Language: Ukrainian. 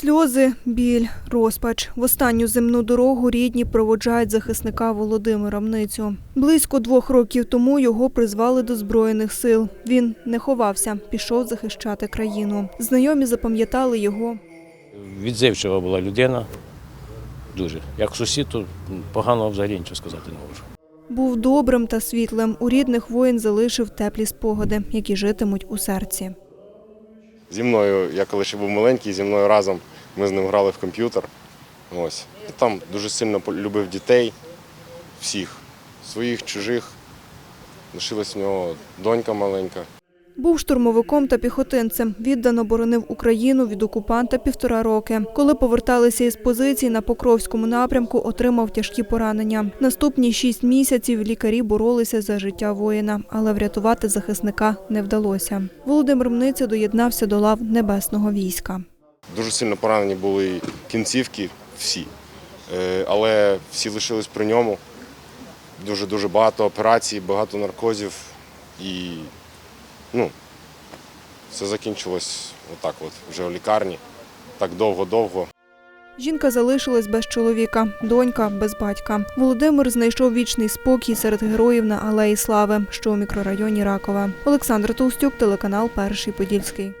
Сльози, біль, розпач. В останню земну дорогу рідні проводжають захисника Володимира Мницю. Близько двох років тому його призвали до Збройних сил. Він не ховався, пішов захищати країну. Знайомі запам'ятали його. Відзивчива була людина. Дуже. Як сусід, то поганого взагалі нічого сказати не можу. Був добрим та світлим. У рідних воїн залишив теплі спогади, які житимуть у серці. Зі мною, я коли ще був маленький, зі мною разом ми з ним грали в комп'ютер. Ось. І там дуже сильно любив дітей, всіх, своїх, чужих. Лишилась в нього донька маленька. Був штурмовиком та піхотинцем. Віддано боронив Україну від окупанта півтора роки. Коли поверталися із позицій на Покровському напрямку, отримав тяжкі поранення. Наступні шість місяців лікарі боролися за життя воїна, але врятувати захисника не вдалося. Володимир Мниця доєднався до лав небесного війська. Дуже сильно поранені були кінцівки всі. Е, Але всі лишились при ньому. Дуже-дуже багато операцій, багато наркозів. І ну, все закінчилось отак от, вже в лікарні. Так довго-довго. Жінка залишилась без чоловіка, донька без батька. Володимир знайшов вічний спокій серед героїв на Алеї Слави, що у мікрорайоні Ракове. Олександр Толстюк, телеканал Перший Подільський.